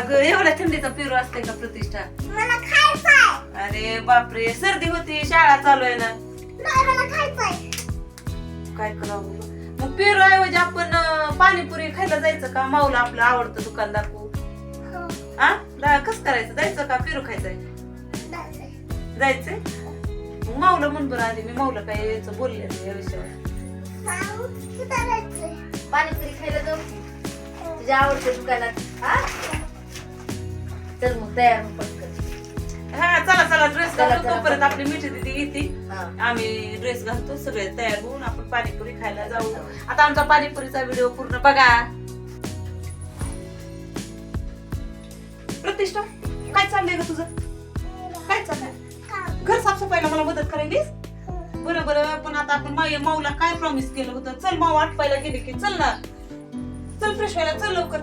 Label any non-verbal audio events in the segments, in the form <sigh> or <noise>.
अगं एवढ्या थंडीचा पिरू असते का प्रतिष्ठा? मला खायचंय. अरे बापरे सर्दी होती शाळा चालू आहे ना. नाही मला खायचंय. काय करावं? मग पेरू ऐवजी आपण अं, पाणीपुरी खायला जायचं का? माऊला आपलं आवडतं दुकान दाखवू. हो. हा दा- कसं करायचं? जायचं का? पेरू खायचंय? जायचंय. जायचंय? मग माऊला म्हण बरं आधी मी माऊला काय यायचं बोलले नाही या विषयावर. माऊ, कुठं जायचंय? पाणीपुरी खायला जाऊ तुझ्या आवडत्या दुकानात. हा चल मग तयार हो पटकन. हा चला चला ड्रेस चला, घालतो चला, तोपर्यंत चला. आपली मिठी दिदी येते. हा. आम्ही ड्रेस घालतो सगळे तयार होऊन आपण पाणीपुरी खायला जाऊ. आता आमचा पाणीपुरीचा व्हिडिओ पूर्ण बघा. प्रतिष्ठा काय चाललंय ग तुझं? काय चाललंय. घर साफसफाईला मला मदत करायलीस? बरं बरं पण आता आपण माय माऊला काय प्रॉमिस केलं होतं? चल माऊ आटपायला गेली की चल ना. चल फ्रेश व्हायला चल लवकर.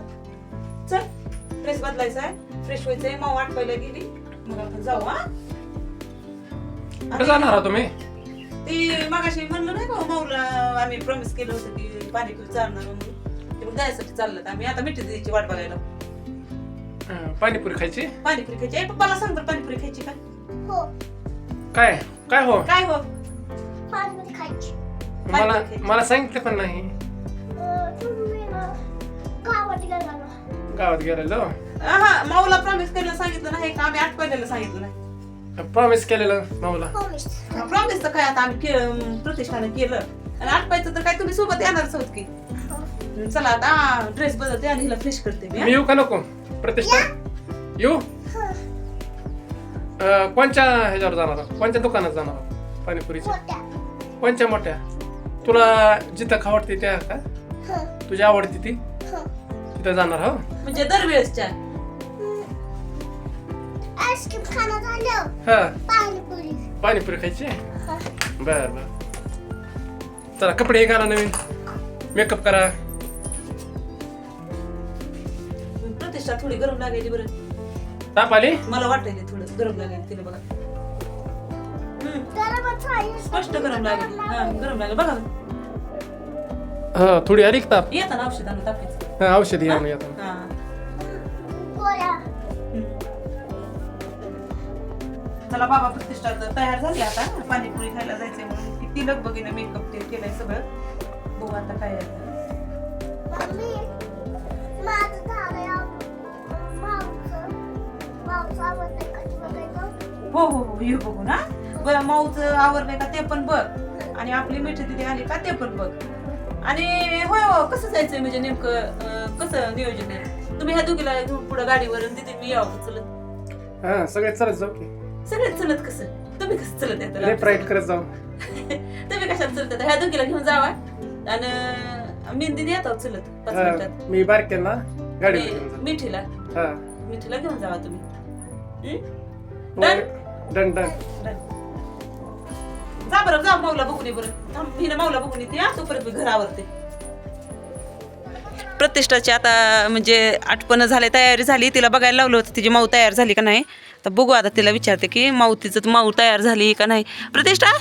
ड्रेस बदलायचा आहे. फ्रेश व्हायचंय. माऊ आटपायला गेली. मग आपण जाऊ हा? कुठे जाणार आहात तुम्ही? ती मगाशी म्हणलं नाही का माऊला आम्ही प्रॉमिस केलं होतं की पाणीपुरी चालणार म्हणून. ते मग जायसाठी चाललं आम्ही. आता मिठी दिदीची वाट बघायला. अं, पाणीपुरी खायची? पाणीपुरी खायची. ए, पप्पाला सांग बरं पाणीपुरी खायची का? हो. काय? काय हो? काय हो? पाणीपुरी खायची. मला खायची. मला सांगितलं पण नाही. अं, तुम्ही ना गावात गेला ना? गावात गेलेलो. हा माऊला प्रॉमिस करायला सांगितलं नाही का? आम्ही आठवायला सांगितलं नाही. प्रॉमिस केलेलं माऊला. हो मिस प्रॉमिस तर काय आता आम्ही के- प्रतिष्ठानं केलं. आणि आठवायचं तर काय तुम्ही सोबत येणारच होत की. हो. चला आता ड्रेस बदलते आणि हिला फ्रेश करते मी मी येऊ का नको? प्रतिष्ठा. येऊ? हो. अं, कोणच्या ह्याच्यावर जाणार? आहोत? कोणत्या दुकानात जाणार? आहोत? पाणीपुरीच्या? मोठ्या. कोणत्या मोठ्या? तुला जिथं खावडते त्या का? हो. तुझी आवडती ती? तिथं जाणार हो? म्हणजे दरवेळेसच्या. आईस्क्रीम खाणं झालं हा. पाणीपुरी. पाणीपुरी खायची. बर बर. चला कपडे घाला नवीन. मेकअप करा. प्रतिष्ठा थोडी गरम लागायची बरं. ताप आली? मला वाटायला थोडं गरम लागायला तिला बघा. हम्म, गरमच आहे. स्पष्ट गरम लागेल हा गरम लागेल. बघा. हा थोडी आली का ताप? येतं ना औषध आणून तापायचं हा औषधी हा. गोळ्या हम्म. चला बाबा प्रतिष्ठा तर तयार झाली आता. पाणीपुरी खायला जायचंय म्हणून. किती लगबगीनं मेकअप ते केलंय सगळं. बघू आता काय आहे. हो हो हो ये बघू ना. बरं माऊचं आवरलंय का ते पण बघ. आणि आपली मिठी दिदी आली का ते पण बघ. आणि होय हो कसं जायचंय म्हणजे नेमकं अं, कसं नियोजन आहे? तुम्ही ह्या दोघीला घेऊन पुढे गाडीवर आणि दिदी मी यावं चलत? हा सगळे चलत जाऊ की. सगळेच चलत कसं? तुम्ही कसं चलत येतं लेफ्ट राईट करत जाऊ. <laughs> तुम्ही कशात चलत येता ह्या दोघीला घेऊन जावा. आणि मी दिदी येतो चलत पाच हा, मिनिटात. मी बारक्यांना गाडी मी- मिठीला? हा. मिठीला घेऊन जावा तुम्ही. हं? होय. डन डन जा बरं जा माऊला बघून ये बरं. थांब मी ना माऊला बघून येते हा तोपर्यंत मी घर आवरते प्रतिष्ठाची आता म्हणजे आठवण झाले तयारी झाली तिला बघायला लावलं होतं तिची माऊ तयार झाली का नाही? तर बघू आता तिला विचारते की माऊ तिचं माऊ तयार झाली का नाही? प्रतिष्ठा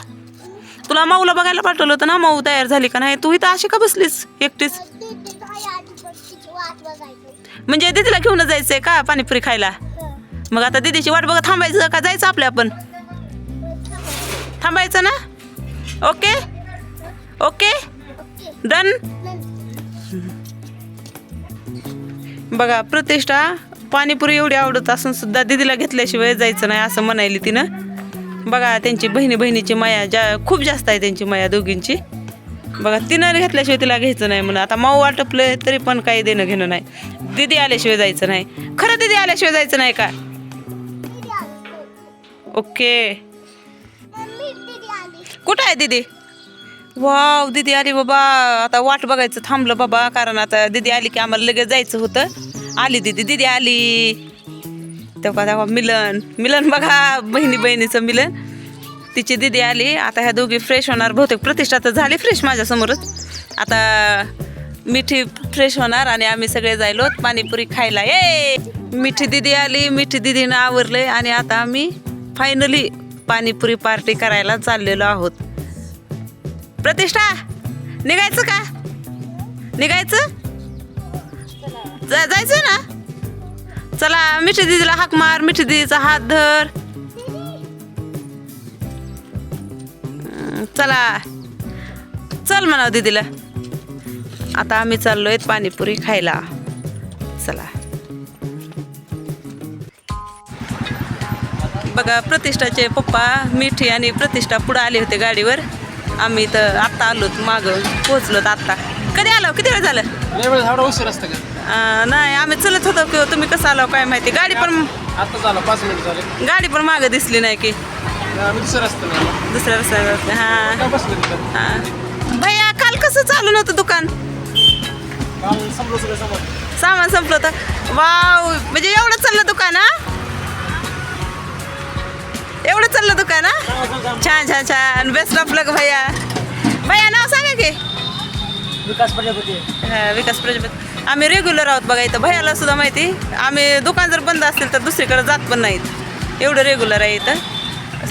तुला माऊला बघायला पाठवलं होतं ना माऊ तयार झाली का नाही? तू इथं अशी का बसलीस एकटीच? दीदी काय आधी पण तिची वाट बघायचं म्हणजे दीदीला घेऊन जायचंय का पाणीपुरी खायला. मग आता दीदीची वाट बघत थांबायचं का जायचं आपल्या आपण? थांबायचं ना? ओके? ओके? डन? बघा प्रतिष्ठा पाणीपुरी एवढी आवडत असून सुद्धा दीदीला घेतल्याशिवाय जायचं नाही असं म्हणायली तिनं. बघा त्यांची बहिणी बहिणीची माया जा खूप जास्त आहे त्यांची माया दोघींची. बघा तिनं घेतल्याशिवाय तिला घ्यायचं नाही म्हणून. आता माऊ वाटपलं तरी पण काही देणं घेणं नाही. दीदी आल्याशिवाय जायचं नाही. खरं दीदी आल्याशिवाय जायचं नाही का? ओके. कुठं आहे दीदी? वाव दीदी आली बाबा. आता वाट बघायचं थांबलं बाबा कारण आता दीदी आली की आम्हाला लगेच जायचं होतं. आली दीदी दीदी आली. तेव्हा तेव्हा मिलन मिलन बघा बहिणी बहिणीचं मिलन. तिची दीदी आली. आता ह्या दोघी फ्रेश होणार. बहुतेक प्रतिष्ठा तर झाली फ्रेश माझ्यासमोरच. आता मिठी फ्रेश होणार आणि आम्ही सगळे जायलो पाणीपुरी खायला. ये मिठी दीदी आली. मिठी दीदीनं आवरले आणि आता आम्ही फायनली पाणीपुरी पार्टी करायला चाललेलो आहोत. प्रतिष्ठा निघायचं का? निघायचं? जा- जायचं ना? चला मिठी दिदीला हाक मार मिठी दिदीचा हात धर. चला. चल म्हणाव दीदीला. आता आम्ही चाललोय पाणीपुरी खायला. चला. बघा प्रतिष्ठाचे पप्पा मिठी आणि प्रतिष्ठा पुढे आले होते गाडीवर. आम्ही तर आत्ता आलो मागं पोहोचलो आत्ता. कधी आलो किती वेळ झालं? उशीर असतं का? नाही आम्ही चलत होतो किंवा तुम्ही कसं आलो काय माहिती? गाडी पण आता झालं पाच मिनिट झाले. गाडी पण मागं दिसली नाही की. दुसऱ्या हां. हां. भैया काल कसं चालू नव्हतं दुकान? सामान संपलं होतं. वाव म्हणजे एवढं चाललं दुकान हा? एवढं चाललं दुकान छान छान छान. बेस्ट ऑफ लक भैया. भैया नाव सांगा की. विकास प्रजापती. हा, विकास प्रजापती. आम्ही रेग्युलर आहोत बघा इथं. भैयाला सुद्धा माहिती. आम्ही दुकान जर बंद असेल तर दुसरीकडे जात पण नाहीत. एवढं रेग्युलर आहे इथं.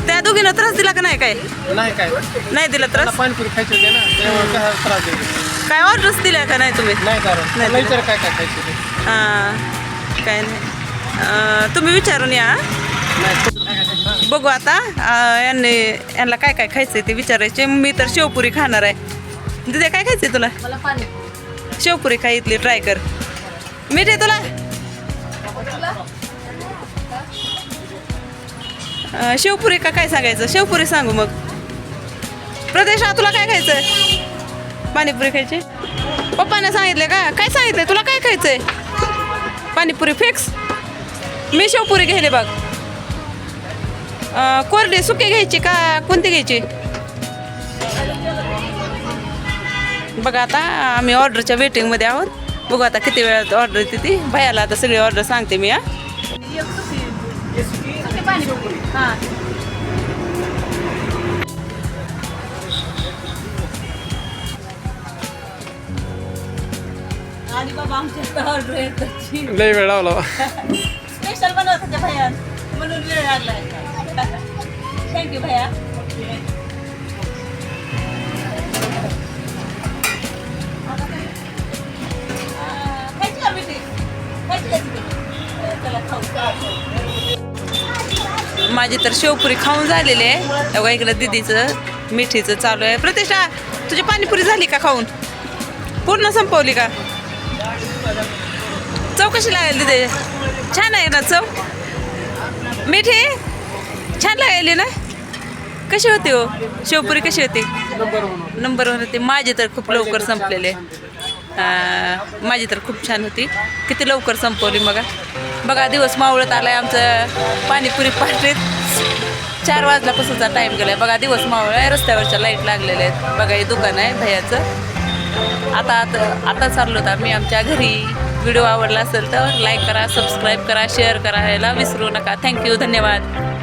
त्या दोघीनं त्रास दिला का नाही काय? नाही काय. नाही दिला त्रास? पाणीपुरी खायची होती ना त्यामुळे काय त्रास देते काय ऑर्डर्स दिल्या का नाही तुम्ही? नाही कारण. नाही त्यांना विचार काय काय खायचं ते हां काय नाही. तुम्ही विचारून या बघू आता यांनी यांना काय काय खायचंय ते विचारायचे. मी तर शेवपुरी खाणार आहे. तिथे काय खायचंय तुला? शेवपुरी खा इथली ट्राय कर. मीठ आहे तुला? शेवपुरी का काय सांगायचं? शेवपुरी सांगू मग. प्रदेश हा तुला काय खायचं पाणीपुरी खायची? पप्पाने सांगितले का? काय सांगितलंय? तुला काय खायचंय? पाणीपुरी फिक्स मी शेवपुरी घ्यायले बघ. कोरडी सुकी घ्यायची का कोणती घ्यायची? बघा आता आम्ही ऑर्डरच्या वेटिंगमध्ये आहोत. बघू आता किती वेळात ऑर्डर येते ती. भयाला आता सगळी ऑर्डर सांगते मी हा. हां आणि बाबा आमच्या ऑर्डर येत लय वेळ लावला. स्पेशल बनवत होते भैया? म्हणून वेळ लागलाय. थँक्यू भैया खायची का मिठी? खायची चला खाऊ. माझी तर शेवपुरी खाऊन झालेली आहे. तेव्हा इकडं दिदीचं मिठीचं चालू आहे. प्रतिष्ठा तुझी पाणीपुरी झाली का खाऊन? पूर्ण संपवली का? चव कशी लागेल तिथे छान आहे ना चव? मिठी? छान लागली ना? कशी होती हो? शेवपुरी कशी होती? नंबर वन होती. माझी तर खूप लवकर संपलेले माझी तर खूप छान होती. किती लवकर संपवली बघा बघा दिवस मावळत आलाय आमचं पाणीपुरी पार्टीत. चार वाजल्यापासूनचा टाईम गेलाय. बघा दिवस मावळ आहे. रस्त्यावरच्या लाइट लागलेल्या आहेत. बघा हे दुकान आहे भयाचं. आता आता आता चाललो होता मी आमच्या घरी व्हिडिओ आवडला असेल तर लाईक करा सबस्क्राईब करा शेअर करायला विसरू नका. थँक्यू धन्यवाद.